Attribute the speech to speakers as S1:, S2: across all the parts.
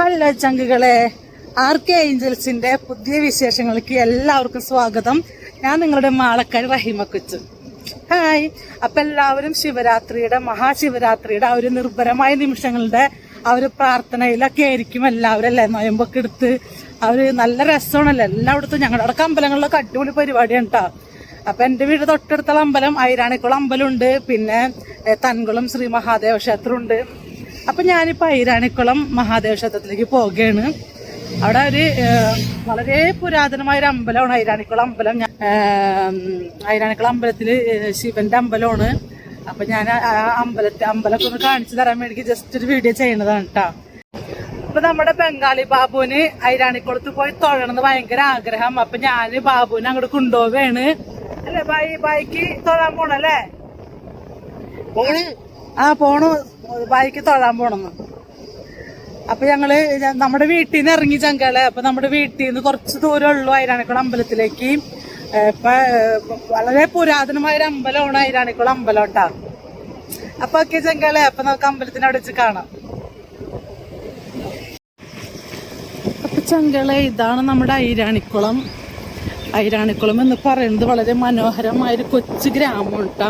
S1: Hello ചങ്കുകളെ R K ഏഞ്ചൽസിന്റെ പുതിയ വിശേഷങ്ങൾക്ക് എല്ലാവർക്കും സ്വാഗതം. ഞാൻ നിങ്ങളുടെ മാളക്കാരി റഹിമ കൊച്ചു. ഹായ് അപ്പൊ എല്ലാവരും ശിവരാത്രിയുടെ മഹാശിവരാത്രിയുടെ ആ ഒരു നിർഭരമായ നിമിഷങ്ങളുടെ ആ ഒരു പ്രാർത്ഥനയിലൊക്കെ ആയിരിക്കും എല്ലാവരും അല്ലേ? നോയമ്പൊക്കെ എടുത്ത് അവർ നല്ല രസമാണല്ലോ. എല്ലായിടത്തും ഞങ്ങളുടെ അടക്കം അമ്പലങ്ങളിലൊക്കെ അടിപൊളി പരിപാടിയാണ് കേട്ടോ അപ്പൊ എന്റെ വീട് തൊട്ടടുത്തുള്ള അമ്പലം ഐരാണിക്കുളം അമ്പലമുണ്ട്. പിന്നെ തൻകുളം ശ്രീ മഹാദേവ ക്ഷേത്രമുണ്ട്. അപ്പൊ ഞാനിപ്പോ ഐരാണിക്കുളം മഹാദേവ ക്ഷേത്രത്തിലേക്ക് പോവുകയാണ്. അവിടെ ഒരു വളരെ പുരാതനമായ ഒരു അമ്പലമാണ് ഐരാണിക്കുളം അമ്പലം. ഞാൻ ഐരാണിക്കുളം അമ്പലത്തിൽ ശിവന്റെ അമ്പലമാണ്. അപ്പൊ ഞാൻ ആ അമ്പലത്തെ അമ്പലമൊക്കെ ഒന്ന് കാണിച്ചു തരാൻ വേണ്ടി ജസ്റ്റ് ഒരു വീഡിയോ ചെയ്യണതാണ് കേട്ടോ അപ്പൊ നമ്മുടെ ബംഗാളി ബാബുവിന് ഐരാണിക്കുളത്ത് പോയി തൊഴണമെന്ന് ഭയങ്കര ആഗ്രഹം. അപ്പൊ ഞാൻ ബാബുവിനെ അങ്ങോട്ട് കൊണ്ടുപോവുകയാണ്. അല്ലെ ബൈ ബായിക്ക് തൊഴാൻ പോണല്ലേ? ആ പോണു. ബായിക്ക് തൊഴാൻ പോണെന്ന്. അപ്പൊ ഞങ്ങൾ നമ്മുടെ വീട്ടിൽ നിന്ന് ഇറങ്ങി ചങ്കളെ. അപ്പൊ നമ്മുടെ വീട്ടിൽ നിന്ന് കുറച്ച് ദൂരം ഉള്ളു ഐരാണിക്കുളം അമ്പലത്തിലേക്ക്. ഇപ്പൊ വളരെ പുരാതനമായ ഒരു അമ്പലമാണ് അയിരാണിക്കുളം അമ്പലം കേട്ടാ അപ്പൊ ഒക്കെ ചങ്കളെ അപ്പൊ നമുക്ക് അമ്പലത്തിന് അവിടെ വെച്ച് കാണാം. അപ്പൊ ചങ്കളെ ഇതാണ് നമ്മുടെ ഐരാണിക്കുളം ഐരാണിക്കുളം എന്ന് പറയുന്നത് വളരെ മനോഹരമായ ഒരു കൊച്ചു ഗ്രാമം കേട്ടാ.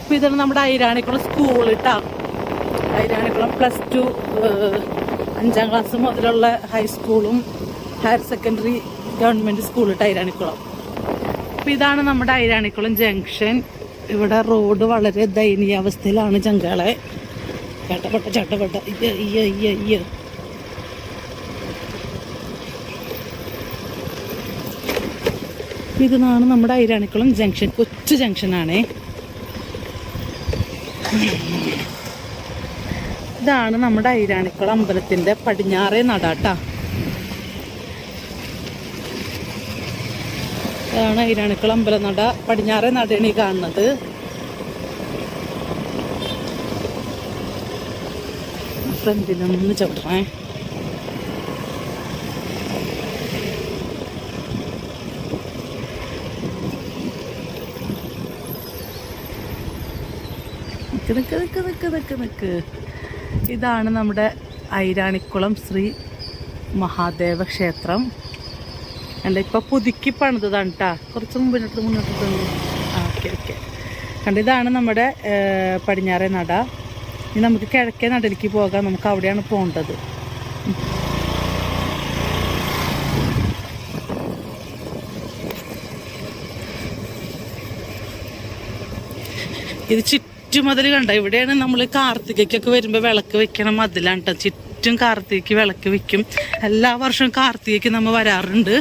S1: അപ്പൊ ഇതാണ് നമ്മുടെ ഐരാണിക്കുളം സ്കൂൾ കേട്ടാ. ഐരാണിക്കുളം പ്ലസ് ടു അഞ്ചാം ക്ലാസ് മുതലുള്ള ഹൈസ്കൂളും ഹയർ സെക്കൻഡറി ഗവൺമെന്റ് സ്കൂളും കേട്ടോ ഐരാണിക്കുളം അപ്പോൾ ഇതാണ് നമ്മുടെ ഐരാണിക്കുളം ജംഗ്ഷൻ ഇവിടെ റോഡ് വളരെ ദയനീയാവസ്ഥയിലാണ് ചങ്കളെ ചട്ടപ്പെട്ട ചട്ടപ്പെട്ട ഇയ്യ ഇയ്യ ഇയ്യ ഇയ്യ ഇതാണ് നമ്മുടെ ഐരാണിക്കുളം ജംഗ്ഷൻ കൊച്ചു ജംഗ്ഷനാണേ ഇതാണ് നമ്മുടെ ഐരാണിക്കുളം അമ്പലത്തിന്റെ പടിഞ്ഞാറേ നടാട്ടാ. ഇതാണ് ഐരാണിക്കുളം അമ്പലം നട പടിഞ്ഞാറേ നടയാണ് ഈ കാണുന്നത് ഫ്രണ്ടിലൊന്ന് ചവിട്ടണേ. നിക്ക് നിക്ക് നിക്ക് നിക്ക് നിക്ക് നിക്ക്. ഇതാണ് നമ്മുടെ ഐരാണിക്കുളം ശ്രീ മഹാദേവ ക്ഷേത്രം. കണ്ട ഇപ്പോൾ പുതുക്കി പണിതാണ് കേട്ടോ കുറച്ച് മുമ്പിനോട്ട് മുന്നോട്ട് ആ ഓക്കെ ഓക്കെ. കണ്ട ഇതാണ് നമ്മുടെ പടിഞ്ഞാറേ നട. ഇനി നമുക്ക് കിഴക്കേ നടയിലേക്ക് പോകാം. നമുക്ക് അവിടെയാണ് പോകേണ്ടത്. ഇത് ചുറ്റുമതിൽ കണ്ട? ഇവിടെയാണ് നമ്മൾ കാർത്തികയ്ക്കൊക്കെ വരുമ്പോൾ വിളക്ക് വെക്കണം മതിലാണ് കേട്ടോ ചുറ്റും കാർത്തികയ്ക്ക് വിളക്ക് വെക്കും. എല്ലാ വർഷവും കാർത്തികയ്ക്ക് നമ്മൾ വരാറുണ്ട്.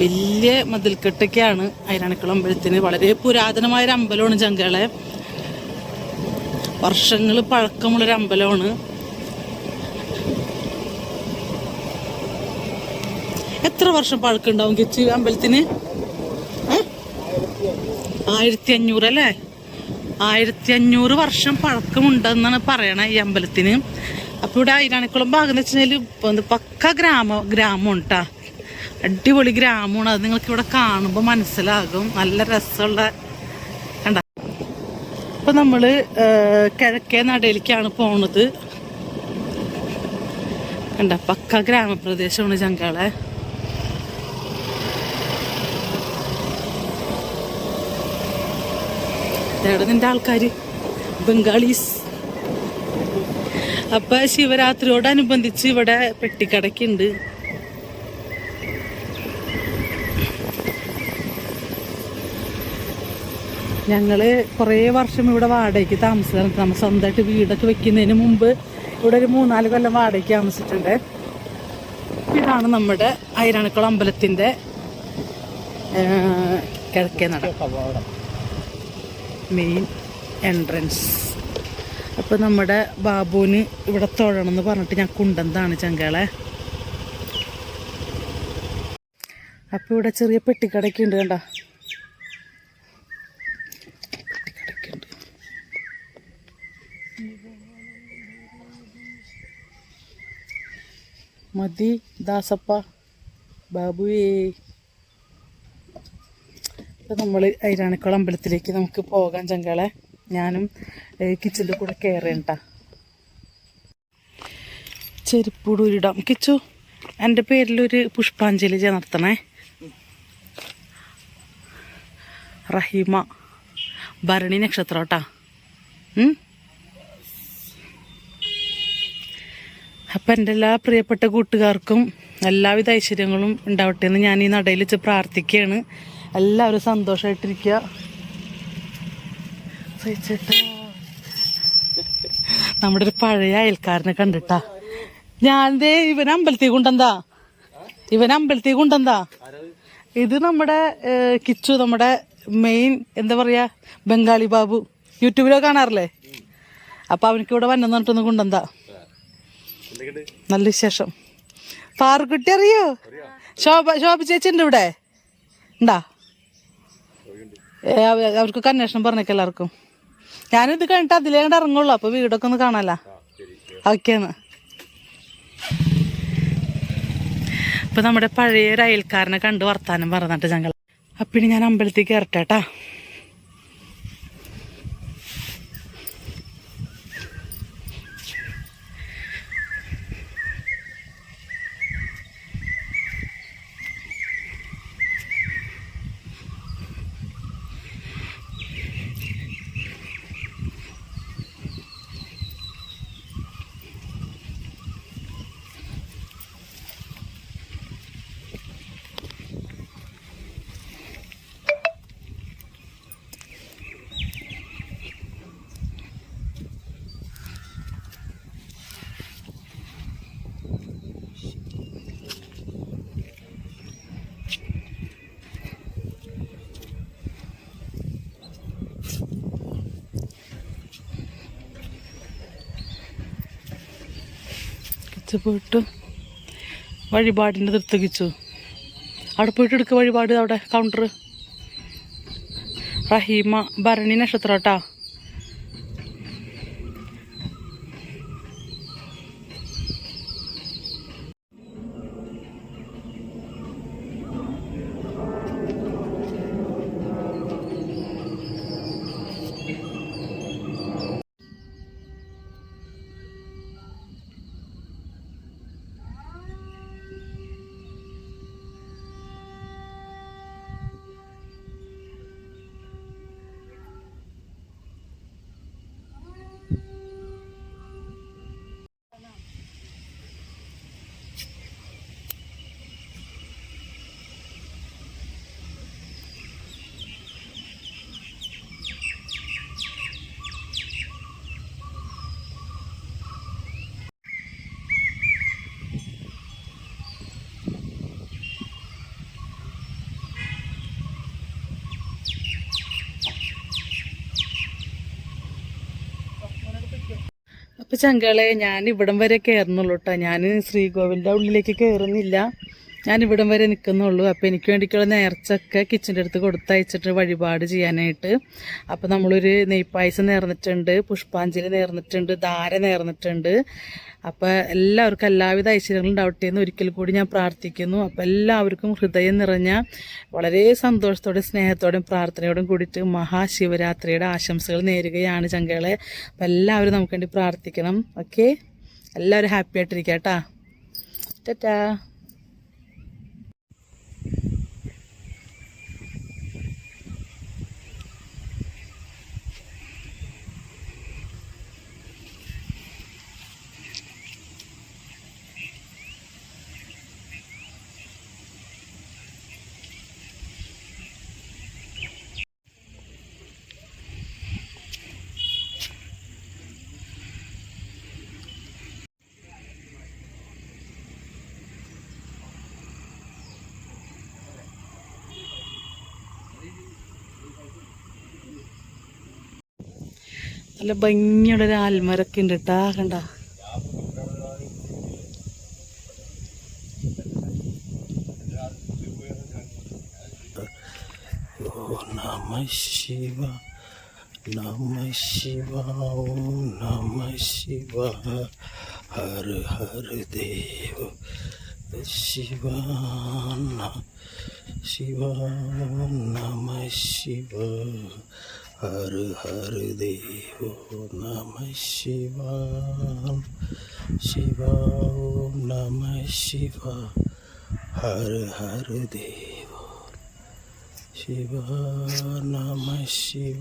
S1: വലിയ മതിൽക്കെട്ടൊക്കെയാണ് ഐരാണിക്കുളം അമ്പലത്തിന്. വളരെ പുരാതനമായ ഒരു അമ്പലമാണ് ചങ്കളെ. വർഷങ്ങൾ പഴക്കമുള്ളൊരു അമ്പലമാണ്. എത്ര വർഷം പഴക്കമുണ്ടാവും കിച്ചു അമ്പലത്തിന്? ആയിരത്തി അഞ്ഞൂറ് അല്ലേ? ആയിരത്തി അഞ്ഞൂറ് വർഷം പഴക്കമുണ്ടെന്നാണ് പറയണത് ഈ അമ്പലത്തിന്. അപ്പൊ ഇവിടെ ഐരാണിക്കുളം ഭാഗം എന്ന് വെച്ചാൽ പക്ക ഗ്രാമ ഗ്രാമമാണ് കേട്ടാ അടിപൊളി ഗ്രാമമാണ്. അത് നിങ്ങൾക്ക് ഇവിടെ കാണുമ്പോൾ മനസ്സിലാകും. നല്ല രസമുള്ള കണ്ട. അപ്പൊ നമ്മൾ ഏ, കിഴക്കേ നടയിലേക്കാണ് പോണത്. കണ്ട പക്ക ഗ്രാമപ്രദേശമാണ് ചങ്കാളെ. ഇതേടെ നിന്റെ ആൾക്കാർ ബംഗാളീസ്. അപ്പൊ ശിവരാത്രിയോടനുബന്ധിച്ച് ഇവിടെ പെട്ടിക്കടക്കുണ്ട് ഞങ്ങൾ കുറേ വർഷം ഇവിടെ വാടകയ്ക്ക് താമസിച്ചിട്ടുണ്ട്. നമ്മൾ സ്വന്തമായിട്ട് വീടൊക്കെ വെക്കുന്നതിന് മുമ്പ് ഇവിടെ ഒരു മൂന്നാൽ കൊല്ലം വാടകയ്ക്ക് താമസിച്ചിട്ടുണ്ട്. ഇതാണ് നമ്മുടെ ഐരാണിക്കുളം അമ്പലത്തിന്റെ കിഴക്കേ നട. മെയിൻ എൻട്രൻസ് അപ്പോൾ നമ്മുടെ ബാബുവിന് ഇവിടെ തൊഴണം എന്ന് പറഞ്ഞിട്ട് ഞാൻ കുണ്ടെന്താണ് ചങ്കളെ. അപ്പോൾ ഇവിടെ ചെറിയ പെട്ടിക്കടയൊക്കെ ഉണ്ട് കണ്ട. മതി ദാസപ്പ. ബാബുവേ. ഇപ്പം നമ്മൾ ഐരാണിക്കുളം അമ്പലത്തിലേക്ക് നമുക്ക് പോകാൻ ചങ്കളെ. ഞാനും കിച്ചന്റെ കൂടെ കയറേണ്ട ചെരുപ്പൂട് ഉരിടാം കിച്ചു എന്റെ പേരിലൊരു പുഷ്പാഞ്ജലി നടത്തണേ. റഹീമ ഭരണി നക്ഷത്രം കേട്ടാ അപ്പം എന്റെ എല്ലാ പ്രിയപ്പെട്ട കൂട്ടുകാർക്കും എല്ലാവിധ ഐശ്വര്യങ്ങളും ഉണ്ടാവട്ടെ എന്ന് ഞാൻ ഈ നടയിൽ വെച്ച് പ്രാർത്ഥിക്കുകയാണ് എല്ലാവരും സന്തോഷമായിട്ടിരിക്കുക സഹിച്ചേട്ടാ. നമ്മുടെ ഒരു പഴയ അയൽക്കാരനെ കണ്ടിട്ടാ. ഞാൻ ദേ ഇവൻ അമ്പലത്തിൽ കൊണ്ടെന്താ ഇവൻ അമ്പലത്തിൽ കൊണ്ടെന്താ ഇത് നമ്മുടെ കിച്ചു നമ്മുടെ മെയിൻ എന്താ പറയാ ബംഗാളി ബാബു. യൂട്യൂബിലൊക്കെ കാണാറില്ലേ? അപ്പൊ അവനക്ക് ഇവിടെ വന്നു പറഞ്ഞിട്ടൊന്ന് കൊണ്ടെന്താ നല്ല വിശേഷം. പാറുക്കുട്ടി അറിയോ? ശോഭ ശോഭ ചേച്ചി ഉണ്ട് ഇവിടെ. ഉണ്ടാ? ഏ, അവ- അവർക്കൊക്കെ അന്വേഷണം പറഞ്ഞേക്ക എല്ലാവർക്കും. ഞാനിത് കഴിഞ്ഞിട്ട് അതിലേ കണ്ട് ഇറങ്ങുള്ളൂ അപ്പൊ വീടൊക്കെ ഒന്ന് കാണാല. ഓക്കേന്ന് ഇപ്പൊ നമ്മുടെ പഴയ ഒരു അയൽക്കാരനെ കണ്ട് വർത്താനം പറഞ്ഞിട്ട് ഞങ്ങൾ അപ്പിണി ഇനി ഞാൻ കയറട്ടെ കയറട്ടേട്ടാ കിച്ചു പോയിട്ട് വഴിപാടിന്റെ തീർത്ത് വെച്ചു അവിടെ പോയിട്ട് എടുക്കുക വഴിപാട് അവിടെ കൗണ്ടർ റഹീമ ഭരണി നക്ഷത്രം കേട്ടാ. അപ്പൊ ചങ്കളെ ഞാൻ ഇവിടം വരെ കയറുന്നുള്ളൂ കേട്ടോ ഞാൻ ശ്രീകോവിലിന്റെ ഉള്ളിലേക്ക് കയറുന്നില്ല ഞാൻ ഇവിടം വരെ നിൽക്കുന്നുള്ളൂ. അപ്പോൾ എനിക്ക് വേണ്ടിയിട്ടുള്ള നേർച്ചൊക്കെ കിച്ചന്റെ അടുത്ത് കൊടുത്തയച്ചിട്ട് വഴിപാട് ചെയ്യാനായിട്ട്. അപ്പോൾ നമ്മളൊരു നെയ്പ്പായസം നേർന്നിട്ടുണ്ട് പുഷ്പാഞ്ജലി നേർന്നിട്ടുണ്ട് ധാര നേർന്നിട്ടുണ്ട്. അപ്പോൾ എല്ലാവർക്കും എല്ലാവിധ ഐശ്വര്യങ്ങളും ഉണ്ടാവട്ടെ എന്ന് ഒരിക്കൽ കൂടി ഞാൻ പ്രാർത്ഥിക്കുന്നു. അപ്പോൾ എല്ലാവർക്കും ഹൃദയം നിറഞ്ഞ വളരെ സന്തോഷത്തോടെ സ്നേഹത്തോടെയും പ്രാർത്ഥനയോടും കൂടിയിട്ട് മഹാശിവരാത്രിയുടെ ആശംസകൾ നേരുകയാണ് ചങ്കകളെ അപ്പം എല്ലാവരും നമുക്ക് വേണ്ടി പ്രാർത്ഥിക്കണം. ഓക്കെ? എല്ലാവരും ഹാപ്പി ആയിട്ടിരിക്കാം കേട്ടാ. ടാറ്റാ. നല്ല ഭംഗിയുടെ ഒരു ആൽമരൊക്കെ ഉണ്ട് കേട്ടാ കണ്ട.
S2: നമ ശിവ നമ ശിവ ഓം നമ ശിവ. ഹര ഹര ദേവ ശിവ ശിവ നമ ശിവ. ഹര ഹര ദേവ നമ ശിവ ശിവ ഓം നമ ശിവ ഹര ഹര ദേവ ശിവ നമ ശിവ